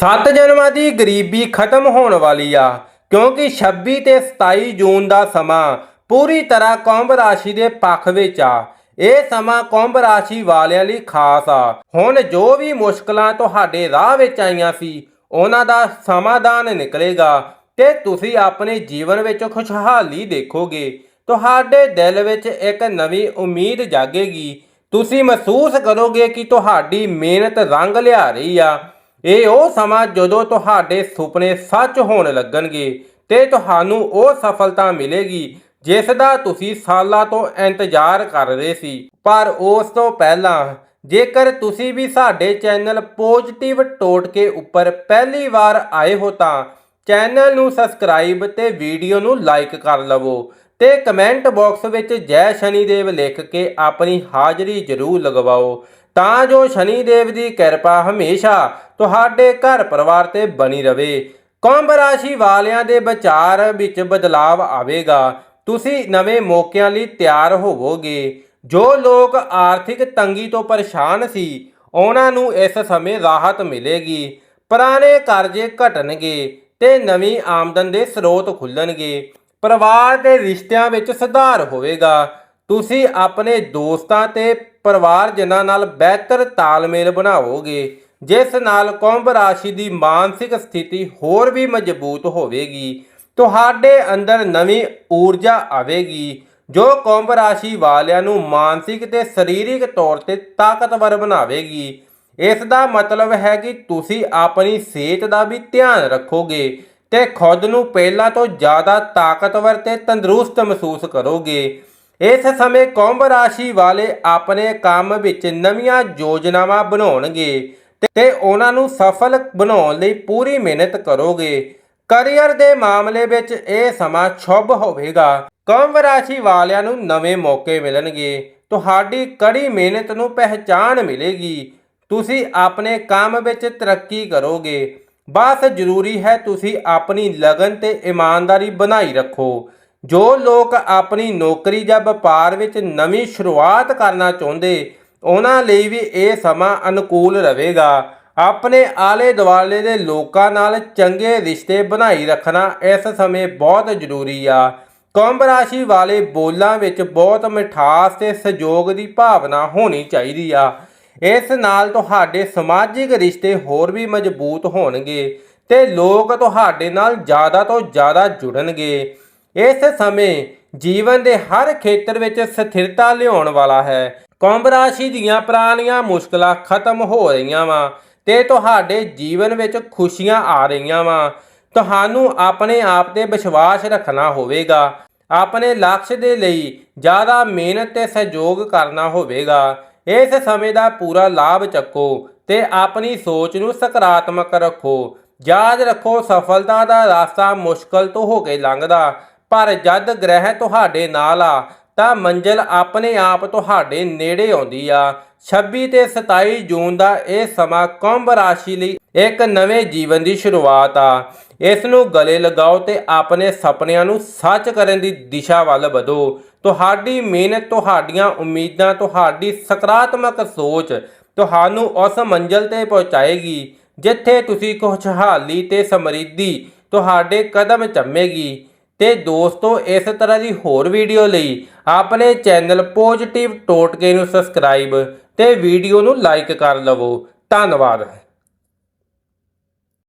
ਸੱਤ ਜਨਮਾਂ ਦੀ ਗਰੀਬੀ ਖਤਮ ਹੋਣ ਵਾਲੀ ਆ, ਕਿਉਂਕਿ 26 ਤੇ 27 ਜੂਨ ਦਾ ਸਮਾਂ ਪੂਰੀ ਤਰ੍ਹਾਂ ਕੁੰਭ ਰਾਸ਼ੀ ਦੇ ਪੱਖ ਵਿੱਚ ਆ। ਇਹ ਸਮਾਂ ਕੁੰਭ ਰਾਸ਼ੀ ਵਾਲਿਆਂ ਲਈ ਖਾਸ ਆ। ਹੁਣ ਜੋ ਵੀ ਮੁਸ਼ਕਲਾਂ ਤੁਹਾਡੇ ਰਾਹ ਵਿੱਚ ਆਈਆਂ ਸੀ, ਉਹਨਾਂ ਦਾ ਸਮਾਧਾਨ ਨਿਕਲੇਗਾ ਤੇ ਤੁਸੀਂ ਆਪਣੇ ਜੀਵਨ ਵਿੱਚ ਖੁਸ਼ਹਾਲੀ ਦੇਖੋਗੇ। ਤੁਹਾਡੇ ਦਿਲ ਵਿੱਚ ਇੱਕ ਨਵੀਂ ਉਮੀਦ ਜਾਗੇਗੀ। ਤੁਸੀਂ ਮਹਿਸੂਸ ਕਰੋਗੇ ਕਿ ਤੁਹਾਡੀ ਮਿਹਨਤ ਰੰਗ ਲਿਆ ਰਹੀ ਆ। ਇਹ ਉਹ ਸਮਾਂ ਜਦੋਂ ਤੁਹਾਡੇ ਸੁਪਨੇ ਸੱਚ ਹੋਣ ਲੱਗਣਗੇ ਤੇ ਤੁਹਾਨੂੰ ਉਹ ਸਫਲਤਾ ਮਿਲੇਗੀ, ਜਿਸ ਦਾ ਤੁਸੀਂ ਸਾਲਾਂ ਤੋਂ ਇੰਤਜ਼ਾਰ ਕਰ ਰਹੇ ਸੀ। ਪਰ ਉਸ ਤੋਂ ਪਹਿਲਾਂ, ਜੇਕਰ ਤੁਸੀਂ ਵੀ ਸਾਡੇ ਚੈਨਲ ਪੋਜ਼ਿਟਿਵ ਟੋਟਕੇ ਉੱਪਰ ਪਹਿਲੀ ਵਾਰ ਆਏ ਹੋ ਤਾਂ ਚੈਨਲ ਨੂੰ ਸਬਸਕ੍ਰਾਈਬ ਤੇ ਵੀਡੀਓ ਨੂੰ ਲਾਈਕ ਕਰ ਲਵੋ ਤੇ ਕਮੈਂਟ ਬਾਕਸ ਵਿੱਚ ਜੈ ਸ਼ਨੀਦੇਵ ਲਿਖ ਕੇ ਆਪਣੀ ਹਾਜ਼ਰੀ ਜ਼ਰੂਰ ਲਗਵਾਓ। ਤਾਂ ਜੋ ਸ਼ਨੀਦੇਵ ਦੀ ਕਿਰਪਾ ਹਮੇਸ਼ਾ ਤੁਹਾਡੇ ਘਰ ਪਰਿਵਾਰ ਤੇ ਬਣੀ ਰਵੇ। ਕੁੰਭ ਰਾਸ਼ੀ ਵਾਲਿਆਂ ਦੇ ਵਿਚਾਰ ਵਿੱਚ ਬਦਲਾਵ ਆਵੇਗਾ। ਤੁਸੀਂ ਨਵੇਂ ਮੌਕਿਆਂ ਲਈ ਤਿਆਰ ਹੋਵੋਗੇ। ਜੋ ਲੋਕ ਆਰਥਿਕ ਤੰਗੀ ਤੋਂ ਪਰੇਸ਼ਾਨ ਸੀ, ਉਹਨਾਂ ਨੂੰ ਇਸ ਸਮੇਂ ਰਾਹਤ ਮਿਲੇਗੀ। ਪੁਰਾਣੇ ਕਰਜ਼ੇ ਘਟਣਗੇ ਤੇ ਨਵੀਂ ਆਮਦਨ ਦੇ ਸਰੋਤ ਖੁੱਲਣਗੇ। ਪਰਿਵਾਰ ਦੇ ਰਿਸ਼ਤਿਆਂ ਵਿੱਚ ਸੁਧਾਰ ਹੋਵੇਗਾ। ਤੁਸੀਂ ਆਪਣੇ ਦੋਸਤਾਂ ਤੇ ਪਰਿਵਾਰਜਨਾਂ ਨਾਲ ਬਿਹਤਰ ਤਾਲਮੇਲ ਬਣਾਵੋਗੇ। ਜਿਸ ਨਾਲ ਕੁੰਭ ਰਾਸ਼ੀ ਦੀ ਮਾਨਸਿਕ ਸਥਿਤੀ ਹੋਰ ਵੀ ਮਜ਼ਬੂਤ ਹੋਵੇਗੀ, ਤੁਹਾਡੇ ਅੰਦਰ ਨਵੀਂ ਊਰਜਾ ਆਵੇਗੀ, ਜੋ ਕੁੰਭ ਰਾਸ਼ੀ ਵਾਲਿਆਂ ਨੂੰ ਮਾਨਸਿਕ ਤੇ ਸਰੀਰਕ ਤੌਰ ਤੇ ਤਾਕਤਵਰ ਬਣਾਵੇਗੀ। ਇਸ ਦਾ ਮਤਲਬ ਹੈ ਕਿ ਤੁਸੀਂ ਆਪਣੀ ਸਿਹਤ ਦਾ ਵੀ ਧਿਆਨ ਰੱਖੋਗੇ ਤੇ ਖੁਦ ਨੂੰ ਪਹਿਲਾਂ ਤੋਂ ਜ਼ਿਆਦਾ ਤਾਕਤਵਰ ਤੇ ਤੰਦਰੁਸਤ ਮਹਿਸੂਸ ਕਰੋਗੇ। ਇਸ ਸਮੇਂ ਕੁੰਭ ਰਾਸ਼ੀ ਵਾਲੇ ਆਪਣੇ ਕੰਮ ਵਿੱਚ ਨਵੀਆਂ ਯੋਜਨਾਵਾਂ ਬਣਾਉਣਗੇ। ਤੇ- ਉਹਨਾਂ ਨੂੰ ਸਫਲ ਬਣਾਉਣ ਲਈ ਪੂਰੀ ਮਿਹਨਤ ਕਰੋਗੇ। ਕਰੀਅਰ ਦੇ ਮਾਮਲੇ ਵਿੱਚ ਇਹ ਸਮਾਂ ਸ਼ੁਭ ਹੋਵੇਗਾ। ਕੁੰਭ ਰਾਸ਼ੀ ਵਾਲਿਆਂ ਨੂੰ ਨਵੇਂ ਮੌਕੇ ਮਿਲਣਗੇ। ਤੁਹਾਡੀ ਕੜੀ ਮਿਹਨਤ ਨੂੰ ਪਹਿਚਾਣ ਮਿਲੇਗੀ। ਤੁਸੀਂ ਆਪਣੇ ਕੰਮ ਵਿੱਚ ਤਰੱਕੀ ਕਰੋਗੇ। ਬਸ ਜ਼ਰੂਰੀ ਹੈ ਤੁਸੀਂ ਆਪਣੀ ਲਗਨ ਤੇ ਇਮਾਨਦਾਰੀ ਬਣਾਈ ਰੱਖੋ। ਜੋ ਲੋਕ ਆਪਣੀ ਨੌਕਰੀ ਜਾਂ ਵਪਾਰ ਵਿੱਚ ਨਵੀਂ ਸ਼ੁਰੂਆਤ ਕਰਨਾ ਚਾਹੁੰਦੇ ਉਹਨਾਂ ਲਈ ਵੀ ਇਹ ਸਮਾਂ ਅਨੁਕੂਲ ਰਹੇਗਾ। ਆਪਣੇ ਆਲੇ ਦੁਆਲੇ ਦੇ ਲੋਕਾਂ ਨਾਲ ਚੰਗੇ ਰਿਸ਼ਤੇ ਬਣਾਈ ਰੱਖਣਾ ਇਸ ਸਮੇਂ ਬਹੁਤ ਜ਼ਰੂਰੀ ਆ। ਕੁੰਭ ਰਾਸ਼ੀ ਵਾਲੇ ਬੋਲਾਂ ਵਿੱਚ ਬਹੁਤ ਮਿਠਾਸ ਤੇ ਸਹਿਯੋਗ ਦੀ ਭਾਵਨਾ ਹੋਣੀ ਚਾਹੀਦੀ ਆ। ਇਸ ਨਾਲ ਤੁਹਾਡੇ ਸਮਾਜਿਕ ਰਿਸ਼ਤੇ ਹੋਰ ਵੀ ਮਜ਼ਬੂਤ ਹੋਣਗੇ ਤੇ ਲੋਕ ਤੁਹਾਡੇ ਨਾਲ ਜ਼ਿਆਦਾ ਤੋਂ ਜ਼ਿਆਦਾ ਜੁੜਨਗੇ। ਇਸ ਸਮੇਂ ਜੀਵਨ ਦੇ ਹਰ ਖੇਤਰ ਵਿੱਚ ਸਥਿਰਤਾ ਲਿਆਉਣ ਵਾਲਾ ਹੈ। ਕੁੰਭ ਰਾਸ਼ੀ ਦੀਆਂ ਪੁਰਾਣੀਆਂ ਮੁਸ਼ਕਲਾਂ ਖਤਮ ਹੋ ਰਹੀਆਂ ਵਾ ਤੇ ਤੁਹਾਡੇ ਜੀਵਨ ਵਿੱਚ ਖੁਸ਼ੀਆਂ ਆ ਰਹੀਆਂ ਵਾ। ਤੁਹਾਨੂੰ ਆਪਣੇ ਆਪ ਤੇ ਵਿਸ਼ਵਾਸ ਰੱਖਣਾ ਹੋਵੇਗਾ। ਆਪਣੇ ਲਕਸ਼ ਦੇ ਲਈ ਜ਼ਿਆਦਾ ਮਿਹਨਤ ਤੇ ਸਹਿਯੋਗ ਕਰਨਾ ਹੋਵੇਗਾ। ਇਸ ਸਮੇਂ ਦਾ ਪੂਰਾ ਲਾਭ ਚੱਕੋ ਤੇ ਆਪਣੀ ਸੋਚ ਨੂੰ ਸਕਾਰਾਤਮਕ ਰੱਖੋ। ਯਾਦ ਰੱਖੋ, ਸਫਲਤਾ ਦਾ ਰਾਸਤਾ ਮੁਸ਼ਕਲ ਤੋਂ ਹੋ ਕੇ ਲੰਘਦਾ, ਪਰ ਜਦ ਗ੍ਰਹਿ ਤੁਹਾਡੇ ਨਾਲ ਆ ਤਾਂ ਮੰਜ਼ਿਲ ਆਪਣੇ ਆਪ ਤੁਹਾਡੇ ਨੇੜੇ ਆਉਂਦੀ ਆ। 26 ਤੇ 27 ਜੂਨ ਦਾ ਇਹ ਸਮਾਂ ਕੁੰਭ ਰਾਸ਼ੀ ਲਈ ਇੱਕ ਨਵੇਂ ਜੀਵਨ ਦੀ ਸ਼ੁਰੂਆਤ ਆ। ਇਸ ਨੂੰ ਗਲੇ ਲਗਾਓ ਤੇ ਆਪਣੇ ਸੁਪਨਿਆਂ ਨੂੰ ਸੱਚ ਕਰਨ ਦੀ ਦਿਸ਼ਾ ਵੱਲ ਵਧੋ। ਤੁਹਾਡੀ ਮਿਹਨਤ, ਤੁਹਾਡੀਆਂ ਉਮੀਦਾਂ, ਤੁਹਾਡੀ ਸਕਾਰਾਤਮਕ ਸੋਚ ਤੁਹਾਨੂੰ ਉਸ ਮੰਜ਼ਿਲ ਤੇ ਪਹੁੰਚਾਏਗੀ, ਜਿੱਥੇ ਤੁਸੀਂ ਖੁਸ਼ਹਾਲੀ ਤੇ ਸਮਰਿੱਧੀ ਤੁਹਾਡੇ ਕਦਮ ਚੰਮੇਗੀ। ਤੇ ਦੋਸਤੋ, ਇਸ ਤਰ੍ਹਾਂ ਦੀ ਹੋਰ ਵੀਡੀਓ ਲਈ ਆਪਣੇ ਚੈਨਲ ਪੋਜ਼ਿਟਿਵ ਟੋਟਕੇ ਨੂੰ ਸਬਸਕ੍ਰਾਈਬ ਤੇ ਵੀਡੀਓ ਨੂੰ ਲਾਈਕ ਕਰ ਲਵੋ। ਧੰਨਵਾਦ।